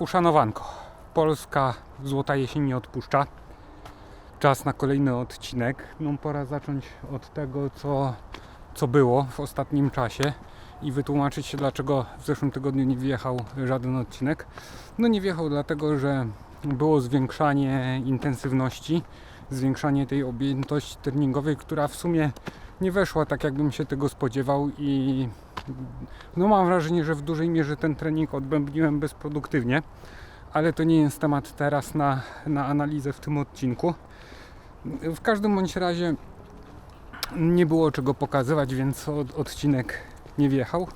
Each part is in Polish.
Uszanowanko. Polska złota jesień nie odpuszcza. Czas na kolejny odcinek. No pora zacząć od tego, co, co było w ostatnim czasie i wytłumaczyć się, dlaczego w zeszłym tygodniu nie wjechał żaden odcinek. No nie wjechał dlatego, że było zwiększanie intensywności, zwiększanie tej objętości treningowej, która w sumie nie weszła tak, jakbym się tego spodziewał i no mam wrażenie, że w dużej mierze ten trening odbębniłem bezproduktywnie, ale to nie jest temat teraz na, na analizę w tym odcinku. W każdym bądź razie nie było czego pokazywać, więc od, odcinek nie wjechał.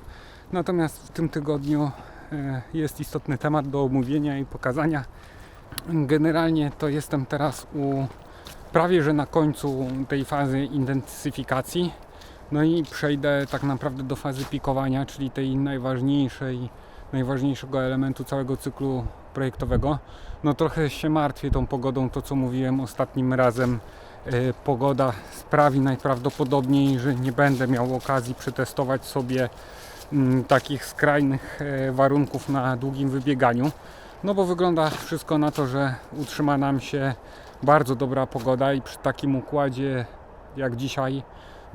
Natomiast w tym tygodniu e, jest istotny temat do omówienia i pokazania. Generalnie to jestem teraz u prawie że na końcu tej fazy intensyfikacji. No i przejdę tak naprawdę do fazy pikowania, czyli tej najważniejszej, najważniejszego elementu całego cyklu projektowego. No trochę się martwię tą pogodą, to co mówiłem ostatnim razem. E, Pogoda sprawi najprawdopodobniej, że nie będę miał okazji przetestować sobie mm, takich skrajnych e, warunków na długim wybieganiu. No bo wygląda wszystko na to, że utrzyma nam się bardzo dobra pogoda i przy takim układzie jak dzisiaj,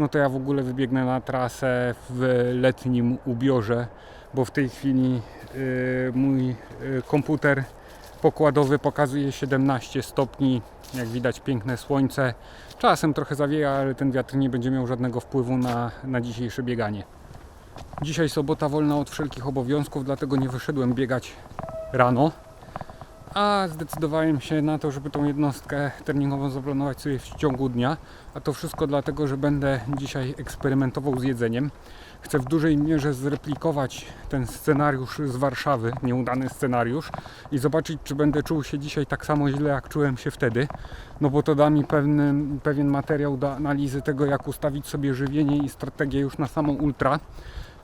no to ja w ogóle wybiegnę na trasę w letnim ubiorze, bo w tej chwili y, mój y, komputer pokładowy pokazuje 17 stopni, jak widać piękne słońce. Czasem trochę zawieja, ale ten wiatr nie będzie miał żadnego wpływu na, na dzisiejsze bieganie. Dzisiaj sobota wolna od wszelkich obowiązków, dlatego nie wyszedłem biegać rano. A zdecydowałem się na to, żeby tą jednostkę treningową zaplanować sobie w ciągu dnia. A to wszystko dlatego, że będę dzisiaj eksperymentował z jedzeniem. Chcę w dużej mierze zreplikować ten scenariusz z Warszawy, nieudany scenariusz, i zobaczyć, czy będę czuł się dzisiaj tak samo źle, jak czułem się wtedy. No bo to da mi pewny, pewien materiał do analizy tego, jak ustawić sobie żywienie i strategię już na samą ultra.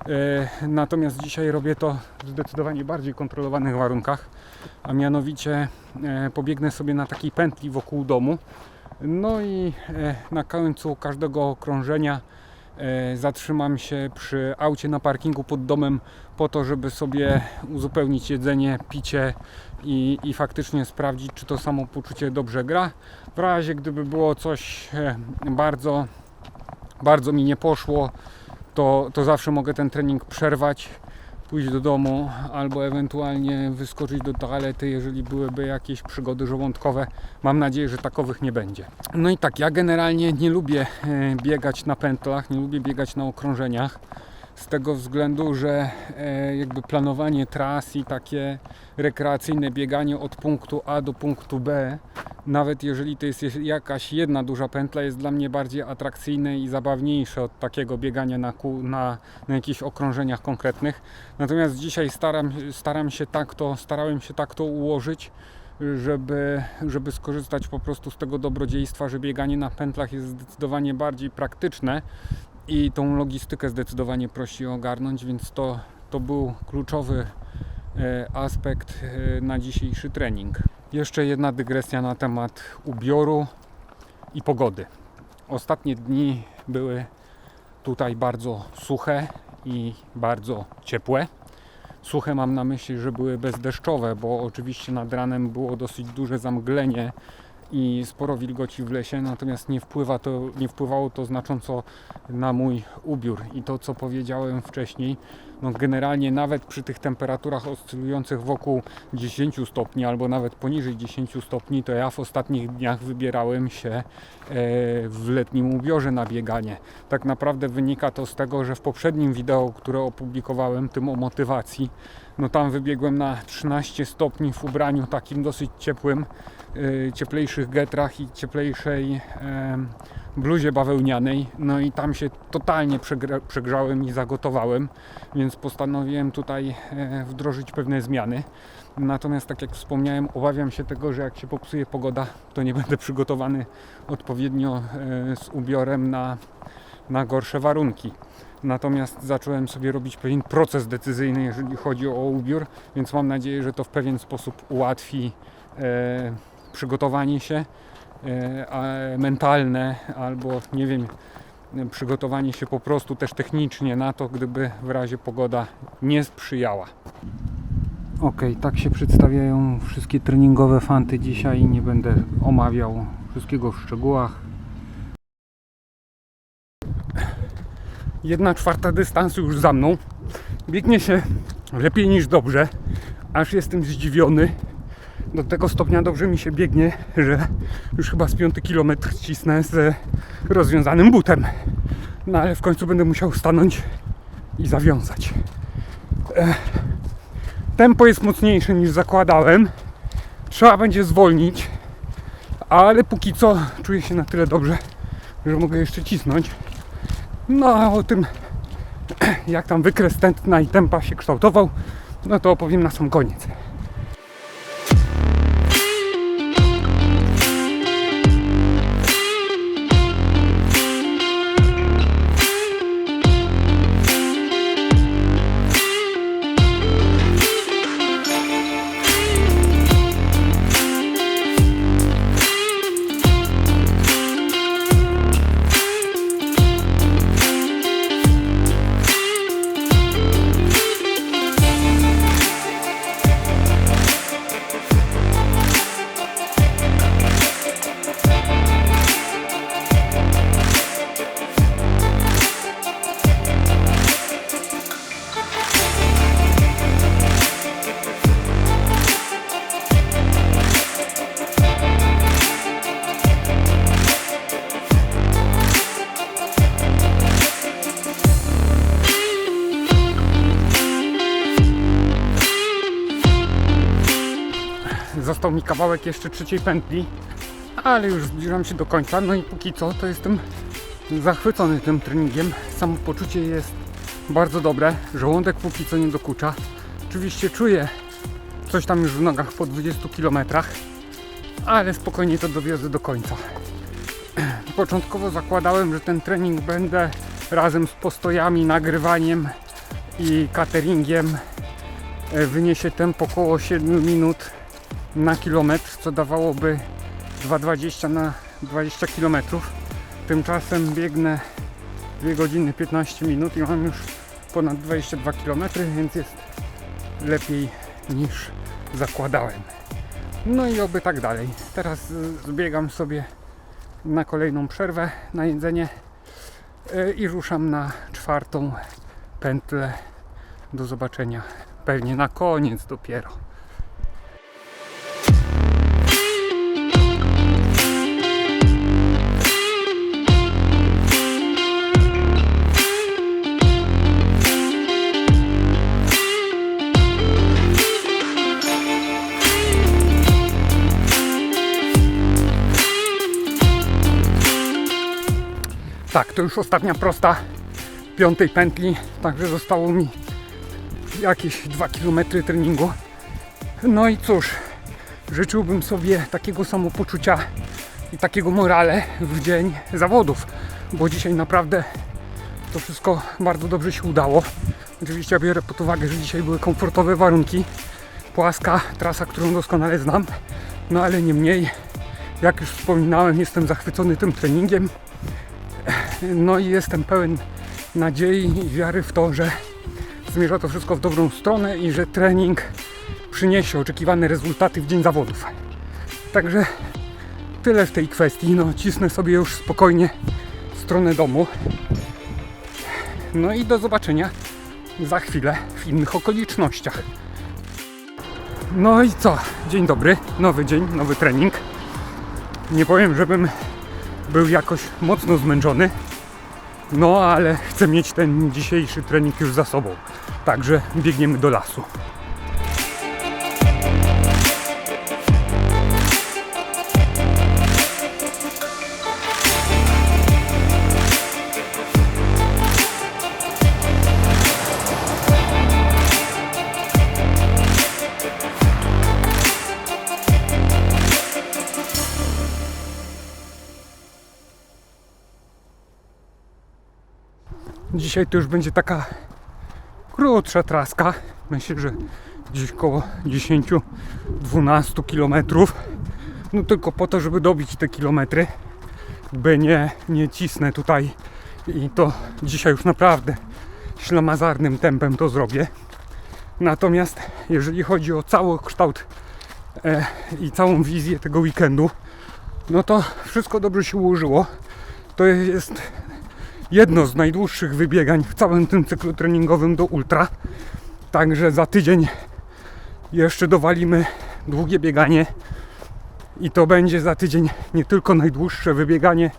E, Natomiast dzisiaj robię to w zdecydowanie bardziej kontrolowanych warunkach, a mianowicie e, pobiegnę sobie na takiej pętli wokół domu. No i e, na końcu każdego okrążenia e, zatrzymam się przy aucie na parkingu pod domem po to, żeby sobie uzupełnić jedzenie, picie i, i faktycznie sprawdzić, czy to samopoczucie dobrze gra. W razie gdyby było coś bardzo, bardzo mi nie poszło, to, to zawsze mogę ten trening przerwać, pójść do domu albo ewentualnie wyskoczyć do toalety, jeżeli byłyby jakieś przygody żołądkowe. Mam nadzieję, że takowych nie będzie. No i tak, ja generalnie nie lubię e, biegać na pętlach, nie lubię biegać na okrążeniach. Z tego względu, że e, jakby planowanie tras i takie rekreacyjne bieganie od punktu A do punktu B, nawet jeżeli to jest jakaś jedna duża pętla, jest dla mnie bardziej atrakcyjne i zabawniejsze od takiego biegania na, na, na jakichś okrążeniach konkretnych. Natomiast dzisiaj staram, staram się tak to, starałem się tak to ułożyć, żeby, żeby skorzystać po prostu z tego dobrodziejstwa, że bieganie na pętlach jest zdecydowanie bardziej praktyczne i tą logistykę zdecydowanie prosi ogarnąć, więc to, to był kluczowy e, aspekt e, na dzisiejszy trening. Jeszcze jedna dygresja na temat ubioru i pogody. Ostatnie dni były tutaj bardzo suche i bardzo ciepłe. Suche mam na myśli, że były bezdeszczowe, bo oczywiście nad ranem było dosyć duże zamglenie i sporo wilgoci w lesie, natomiast nie, wpływa to, nie wpływało to znacząco na mój ubiór i to co powiedziałem wcześniej, no generalnie nawet przy tych temperaturach oscylujących wokół 10 stopni albo nawet poniżej 10 stopni, to ja w ostatnich dniach wybierałem się e, w letnim ubiorze na bieganie. Tak naprawdę wynika to z tego, że w poprzednim wideo, które opublikowałem, tym o motywacji, no tam wybiegłem na 13 stopni w ubraniu takim dosyć ciepłym, cieplejszych getrach i cieplejszej bluzie bawełnianej. No i tam się totalnie przegrzałem i zagotowałem, więc postanowiłem tutaj e, wdrożyć pewne zmiany. Natomiast tak jak wspomniałem, obawiam się tego, że jak się popsuje pogoda, to nie będę przygotowany odpowiednio e, z ubiorem na, na gorsze warunki. Natomiast zacząłem sobie robić pewien proces decyzyjny, jeżeli chodzi o ubiór, więc mam nadzieję, że to w pewien sposób ułatwi e, przygotowanie się e, mentalne albo nie wiem, przygotowanie się po prostu też technicznie na to, gdyby w razie pogoda nie sprzyjała. Ok, tak się przedstawiają wszystkie treningowe fanty dzisiaj. Nie będę omawiał wszystkiego w szczegółach. Jedna czwarta dystansu już za mną. Biegnie się lepiej niż dobrze. Aż jestem zdziwiony. Do tego stopnia dobrze mi się biegnie, że już chyba z piąty kilometr cisnę z rozwiązanym butem. No ale w końcu będę musiał stanąć i zawiązać. Tempo jest mocniejsze niż zakładałem. Trzeba będzie zwolnić, ale póki co czuję się na tyle dobrze, że mogę jeszcze cisnąć. No a o tym, jak tam wykres tętna i tempa się kształtował, no to opowiem na sam koniec. Został mi kawałek jeszcze trzeciej pętli, ale już zbliżam się do końca. No i póki co to jestem zachwycony tym treningiem. Samopoczucie jest bardzo dobre. Żołądek póki co nie dokucza. Oczywiście czuję coś tam już w nogach po 20 km, ale spokojnie to dowiozę do końca. Początkowo zakładałem, że ten trening będę razem z postojami, nagrywaniem i cateringiem wyniesie tempo około 7 minut na kilometr, co dawałoby 2,20 na 20 km. Tymczasem biegnę 2 godziny 15 minut i mam już ponad 22 km, więc jest lepiej niż zakładałem. No i oby tak dalej. Teraz y, zbiegam sobie na kolejną przerwę na jedzenie y, i ruszam na czwartą pętlę. Do zobaczenia pewnie na koniec dopiero. Tak, to już ostatnia prosta piątej pętli, także zostało mi jakieś 2 km treningu. No i cóż, życzyłbym sobie takiego samopoczucia i takiego morale w dzień zawodów, bo dzisiaj naprawdę to wszystko bardzo dobrze się udało. Oczywiście biorę pod uwagę, że dzisiaj były komfortowe warunki, płaska trasa, którą doskonale znam, no ale niemniej, jak już wspominałem, jestem zachwycony tym treningiem. No i jestem pełen nadziei i wiary w to, że zmierza to wszystko w dobrą stronę i że trening przyniesie oczekiwane rezultaty w dzień zawodów. Także tyle w tej kwestii. No, cisnę sobie już spokojnie w stronę domu. No i do zobaczenia za chwilę w innych okolicznościach. No i co? Dzień dobry, nowy dzień, nowy trening. Nie powiem, żebym był jakoś mocno zmęczony. No ale chcę mieć ten dzisiejszy trening już za sobą. Także biegniemy do lasu. Dzisiaj to już będzie taka krótsza traska. Myślę, że gdzieś koło 10-12 kilometrów. No tylko po to, żeby dobić te kilometry. By nie, nie cisnę tutaj i to dzisiaj już naprawdę ślamazarnym tempem to zrobię. Natomiast jeżeli chodzi o cały kształt e, i całą wizję tego weekendu, no to wszystko dobrze się ułożyło. To jest jedno z najdłuższych wybiegań w całym tym cyklu treningowym do ultra. Także za tydzień jeszcze dowalimy długie bieganie i to będzie za tydzień nie tylko najdłuższe wybieganie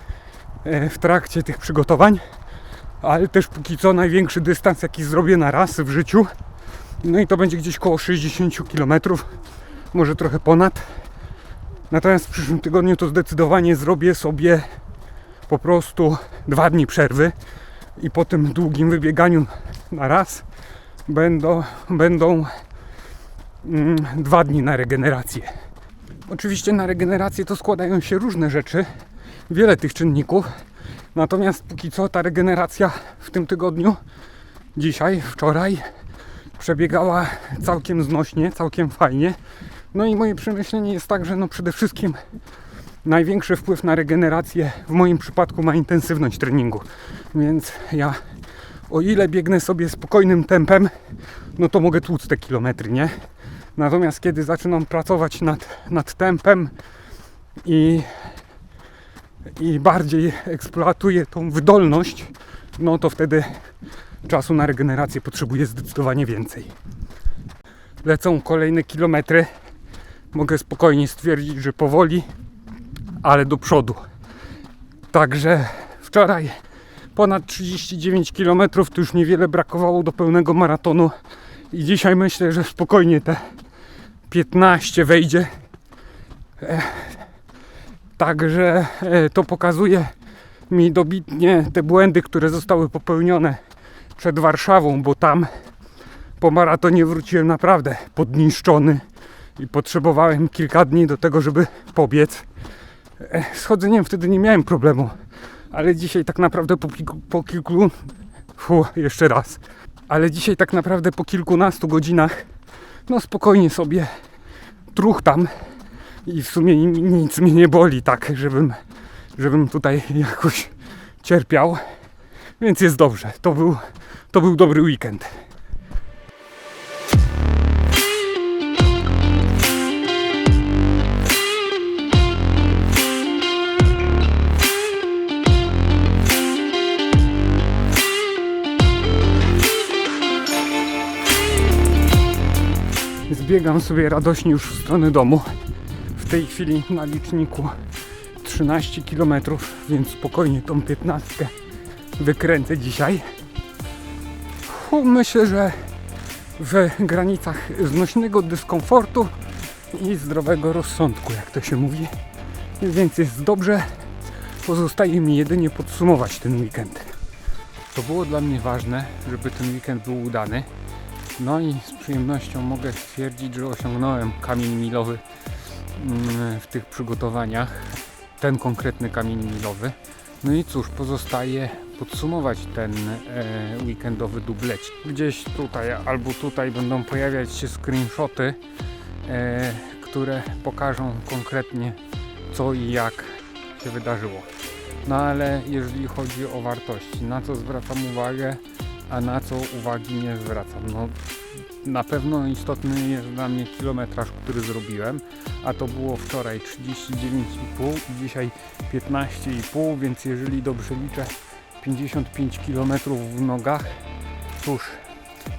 e, w trakcie tych przygotowań, ale też póki co największy dystans jaki zrobię na raz w życiu. No i to będzie gdzieś koło 60 km, może trochę ponad. Natomiast w przyszłym tygodniu to zdecydowanie zrobię sobie po prostu dwa dni przerwy i po tym długim wybieganiu na raz będą, będą mm, dwa dni na regenerację. Oczywiście na regenerację to składają się różne rzeczy, wiele tych czynników. Natomiast póki co ta regeneracja w tym tygodniu, dzisiaj, wczoraj, przebiegała całkiem znośnie, całkiem fajnie. No i moje przemyślenie jest tak, że no przede wszystkim największy wpływ na regenerację w moim przypadku ma intensywność treningu. Więc ja o ile biegnę sobie spokojnym tempem, no to mogę tłuc te kilometry, nie? Natomiast kiedy zaczynam pracować nad, nad tempem i, i bardziej eksploatuję tą wydolność, no to wtedy czasu na regenerację potrzebuję zdecydowanie więcej. Lecą kolejne kilometry. Mogę spokojnie stwierdzić, że powoli, ale do przodu. Także wczoraj ponad 39 km to już niewiele brakowało do pełnego maratonu i dzisiaj myślę, że spokojnie te 15 wejdzie. E, Także e, to pokazuje mi dobitnie te błędy, które zostały popełnione przed Warszawą, bo tam po maratonie wróciłem naprawdę podniszczony i potrzebowałem kilka dni do tego, żeby pobiec. Z chodzeniem wtedy nie miałem problemu, ale dzisiaj tak naprawdę po kilku, po kilku jeszcze raz, ale dzisiaj tak naprawdę po kilkunastu godzinach no spokojnie sobie truchtam i w sumie ni- nic mnie nie boli tak, żebym, żebym tutaj jakoś cierpiał, więc jest dobrze. To był, to był dobry weekend. Zbiegam sobie radośnie już w stronę domu. W tej chwili na liczniku 13 km, więc spokojnie tą 15 wykręcę dzisiaj. Myślę, że w granicach znośnego dyskomfortu i zdrowego rozsądku, jak to się mówi. Więc jest dobrze. Pozostaje mi jedynie podsumować ten weekend. To było dla mnie ważne, żeby ten weekend był udany. No i z przyjemnością mogę stwierdzić, że osiągnąłem kamień milowy mm, w tych przygotowaniach. Ten konkretny kamień milowy. No i cóż, pozostaje podsumować ten e, weekendowy dublecik. Gdzieś tutaj albo tutaj będą pojawiać się screenshoty, e, które pokażą konkretnie co i jak się wydarzyło. No ale jeżeli chodzi o wartości, na co zwracam uwagę, a na co uwagi nie zwracam. No, na pewno istotny jest dla mnie kilometraż, który zrobiłem, a to było wczoraj 39,5 i dzisiaj 15,5, więc jeżeli dobrze liczę 55 km w nogach, cóż,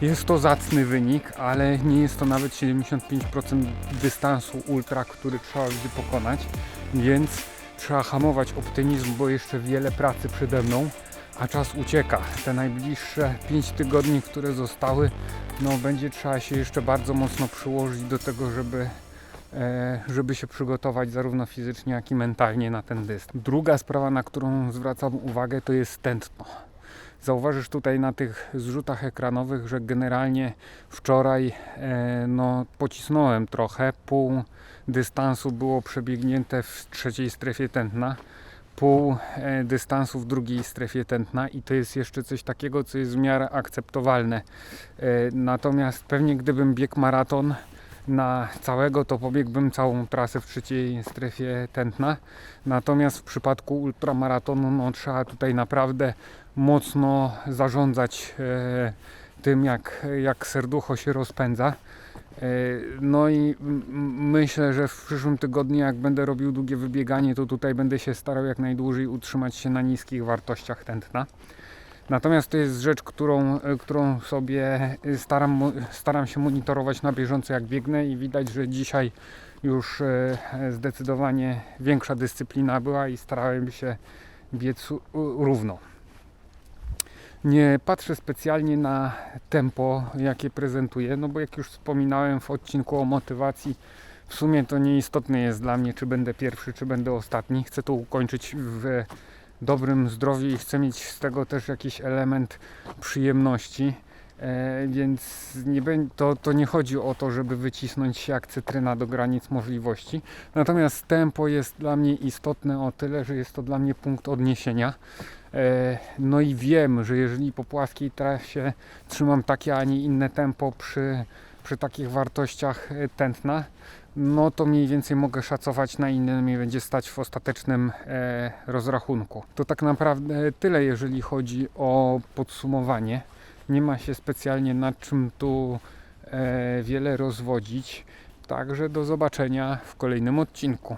jest to zacny wynik, ale nie jest to nawet 75% dystansu ultra, który trzeba będzie pokonać, więc trzeba hamować optymizm, bo jeszcze wiele pracy przede mną a czas ucieka. Te najbliższe 5 tygodni, które zostały, no będzie trzeba się jeszcze bardzo mocno przyłożyć do tego, żeby, e, żeby się przygotować zarówno fizycznie, jak i mentalnie na ten dystans. Druga sprawa, na którą zwracam uwagę, to jest tętno. Zauważysz tutaj na tych zrzutach ekranowych, że generalnie wczoraj e, no, pocisnąłem trochę. Pół dystansu było przebiegnięte w trzeciej strefie tętna pół e, dystansu w drugiej strefie tętna i to jest jeszcze coś takiego, co jest w miarę akceptowalne. E, Natomiast pewnie gdybym biegł maraton na całego, to pobiegłbym całą trasę w trzeciej strefie tętna. Natomiast w przypadku ultramaratonu no, trzeba tutaj naprawdę mocno zarządzać e, tym, jak, jak serducho się rozpędza. E, No i myślę, że w przyszłym tygodniu, jak będę robił długie wybieganie, to tutaj będę się starał jak najdłużej utrzymać się na niskich wartościach tętna. Natomiast to jest rzecz, którą, e, którą sobie staram, mo- staram się monitorować na bieżąco jak biegnę i widać, że dzisiaj już e, zdecydowanie większa dyscyplina była i starałem się biec równo. Nie patrzę specjalnie na tempo, jakie prezentuję, no bo jak już wspominałem w odcinku o motywacji, w sumie to nieistotne jest dla mnie, czy będę pierwszy, czy będę ostatni. Chcę to ukończyć w dobrym zdrowiu i chcę mieć z tego też jakiś element przyjemności. E, więc nie, to, to nie chodzi o to, żeby wycisnąć się jak cytryna do granic możliwości. Natomiast tempo jest dla mnie istotne o tyle, że jest to dla mnie punkt odniesienia. E, No i wiem, że jeżeli po płaskiej trasie trzymam takie, a nie inne tempo przy, przy takich wartościach e, tętna, no to mniej więcej mogę szacować na ile mi będzie stać w ostatecznym e, rozrachunku. To tak naprawdę tyle, jeżeli chodzi o podsumowanie. Nie ma się specjalnie nad czym tu wiele rozwodzić. Także do zobaczenia w kolejnym odcinku.